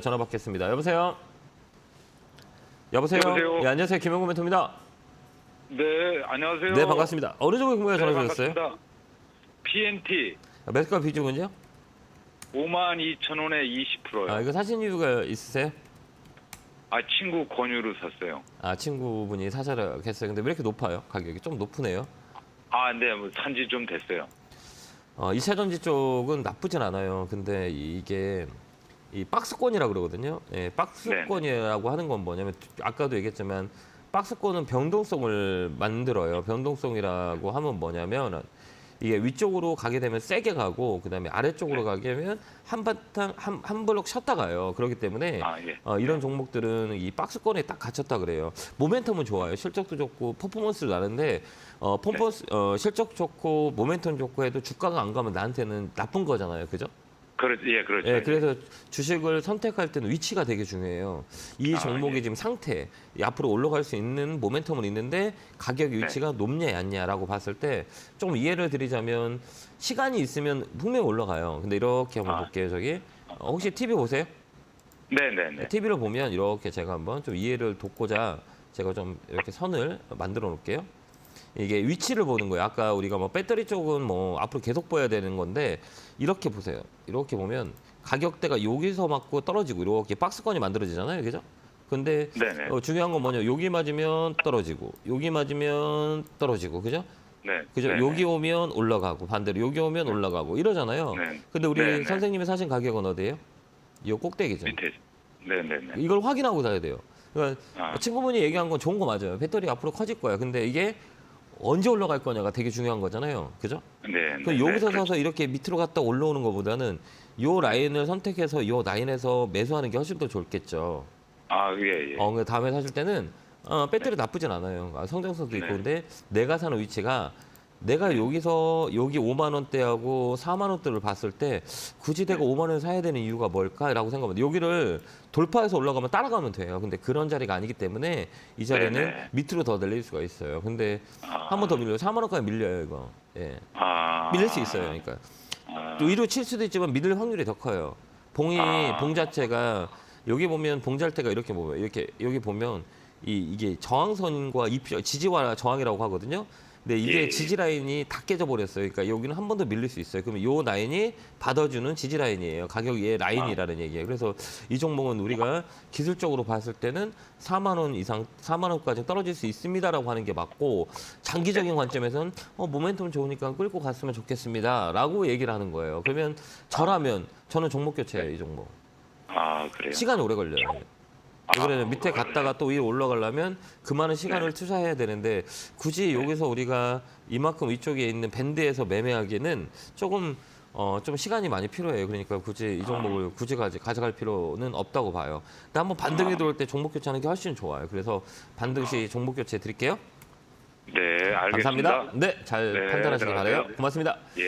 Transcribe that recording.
전화 받겠습니다. 여보세요. 여보세요. 여보세요? 예, 안녕하세요. 김영구 멘토입니다. 네, 안녕하세요. 네, 반갑습니다. 어느 종목 궁금해 네, 전화 주셨어요? 반갑습니다. PNT 매수가 비중은요? 5만 2천 원에 20%요. 아, 아, 이거 사신 이유가 있으세요? 친구 권유로 샀어요. 아, 친구분이 사자라 했어요. 근데 왜 이렇게 높아요? 가격이 좀 높으네요. 아, 네, 뭐 산지 좀 됐어요. 어, 2차 전지 쪽은 나쁘진 않아요. 근데 이게 이 박스권이라고 그러거든요. 예, 박스권이라고 하는 건 뭐냐면 아까도 얘기했지만 박스권은 변동성을 만들어요. 변동성이라고 하면 뭐냐면 이게 위쪽으로 가게 되면 세게 가고 그다음에 아래쪽으로 가게 되면 한바탕 한, 한 블록 쉬었다 가요. 그렇기 때문에 아, 예. 어, 이런 종목들은 이 박스권에 딱 갇혔다 그래요. 모멘텀은 좋아요. 실적도 좋고 퍼포먼스를 나는데 어, 퍼포먼스 어, 실적 좋고 모멘텀 좋고 해도 주가가 안 가면 나한테는 나쁜 거잖아요. 그죠? 그렇, 예, 그렇죠. 예, 그래서 주식을 선택할 때는 위치가 되게 중요해요. 이 아, 종목의 예. 지금 상태, 이 앞으로 올라갈 수 있는 모멘텀은 있는데 가격 네. 위치가 높냐 얕냐라고 봤을 때 좀 이해를 드리자면 시간이 있으면 분명히 올라가요. 근데 이렇게 한번 아. 볼게요, 저기. 어, 혹시 TV 보세요? 네, 네, 네. TV를 보면 이렇게 제가 한번 좀 이해를 돕고자 제가 좀 이렇게 선을 만들어 놓을게요. 이게 위치를 보는 거예요. 아까 우리가 뭐 배터리 쪽은 뭐 앞으로 계속 보야 되는 건데 이렇게 보세요. 이렇게 보면 가격대가 여기서 맞고 떨어지고 이렇게 박스권이 만들어지잖아요. 그죠? 근데 네, 네. 어, 중요한 건 뭐냐? 여기 맞으면 떨어지고 여기 맞으면 떨어지고 그죠? 네. 그죠? 네, 여기 오면 올라가고 반대로 여기 오면 올라가고 이러잖아요. 네. 근데 우리 네, 네. 선생님이 사신 가격은 어디예요? 이 꼭대기죠. 밑에. 네, 네, 네. 이걸 확인하고 사야 돼요. 그러니까 아. 친구분이 얘기한 건 좋은 거 맞아요. 배터리 앞으로 커질 거야. 근데 이게 언제 올라갈 거냐가 되게 중요한 거잖아요. 그죠? 네, 네. 네, 여기서 그렇죠. 사서 이렇게 밑으로 갔다 올라오는 것보다는 요 라인을 선택해서 요 라인에서 매수하는 게 훨씬 더 좋겠죠. 아, 예, 예. 어, 그 다음에 사실 때는 어, 배터리 나쁘진 않아요. 아, 성장성도 있고 네. 근데 내가 사는 위치가 내가 여기서 여기 5만 원대하고 4만 원대를 봤을 때 굳이 내가 5만 원 사야 되는 이유가 뭘까라고 생각하면 여기를 돌파해서 올라가면 따라가면 돼요. 근데 그런 자리가 아니기 때문에 이 자리는 네네. 밑으로 더 내릴 수가 있어요. 근데 아. 한번 더 밀려요. 4만 원까지 밀려요, 이거. 예. 아. 밀릴 수 있어요. 그러니까. 아. 또 위로 칠 수도 있지만 밀릴 확률이 더 커요. 봉이 아. 봉 자체가 여기 보면 봉잘대가 이렇게 보면 이렇게 여기 보면 이 이게 저항선과 이표 지지와 저항이라고 하거든요. 근데 이게 예. 지지 라인이 다 깨져 버렸어요. 그러니까 여기는 한 번 더 밀릴 수 있어요. 그러면 요 라인이 받아주는 지지 라인이에요. 가격의 라인이라는 얘기예요. 그래서 이 종목은 우리가 기술적으로 봤을 때는 4만 원 이상, 4만 원까지 떨어질 수 있습니다라고 하는 게 맞고 장기적인 관점에서는 어, 모멘텀 좋으니까 끌고 갔으면 좋겠습니다라고 얘기를 하는 거예요. 그러면 저라면 저는 종목 교체예요, 이 종목. 아, 그래요. 시간이 오래 걸려요. 왜 그러냐면 아, 밑에 갔다가 또 위로 올라가려면 그 많은 시간을 투자해야 되는데 굳이 여기서 우리가 이만큼 위쪽에 있는 밴드에서 매매하기는 조금 어, 좀 시간이 많이 필요해요. 그러니까 굳이 이 종목을 굳이 가지, 가져갈 필요는 없다고 봐요. 근데 한번 반등이 들어올 때 종목 교체하는 게 훨씬 좋아요. 그래서 반등 시 종목 교체 드릴게요. 네, 알겠습니다. 감사합니다. 네, 잘 네, 판단하시기 바래요. 들어가세요. 고맙습니다. 예.